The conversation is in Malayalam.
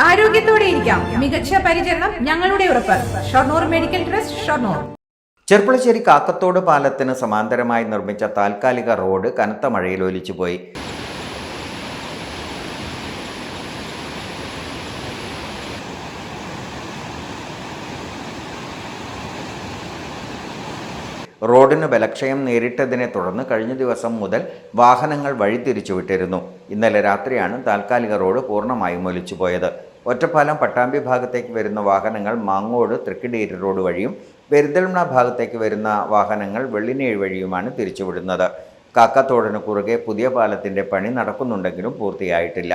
ആരോഗ്യത്തോടെ ഇരിക്കാം. മികച്ച പരിചരണം ഞങ്ങളുടെ ഉറപ്പ്. Shoranur medical trust Shoranur. Cherpulassery Kakkathodu പാലത്തിന് സമാന്തരമായി നിർമ്മിച്ച താൽക്കാലിക റോഡ് കനത്ത മഴയിൽ ഒലിച്ചുപോയി. റോഡിന് ബലക്ഷയം നേരിട്ടതിനെ തുടർന്ന് കഴിഞ്ഞ ദിവസം മുതൽ വാഹനങ്ങൾ വഴിതിരിച്ചുവിട്ടിരുന്നു ഇന്നലെ രാത്രിയാണ് താൽക്കാലിക റോഡ് പൂർണമായും ഒലിച്ചുപോയത്. ഒറ്റപ്പാലം പട്ടാമ്പി ഭാഗത്തേക്ക് വരുന്ന വാഹനങ്ങൾ മാങ്ങോട് തൃക്കിടേരി റോഡ് വഴിയും പെരിന്തൽമണ ഭാഗത്തേക്ക് വരുന്ന വാഹനങ്ങൾ വെള്ളിനേഴ് വഴിയുമാണ് തിരിച്ചുവിടുന്നത്. കാക്കത്തോടിന് കുറുകെ പുതിയ പാലത്തിന്റെ പണി നടക്കുന്നുണ്ടെങ്കിലും പൂർത്തിയായിട്ടില്ല.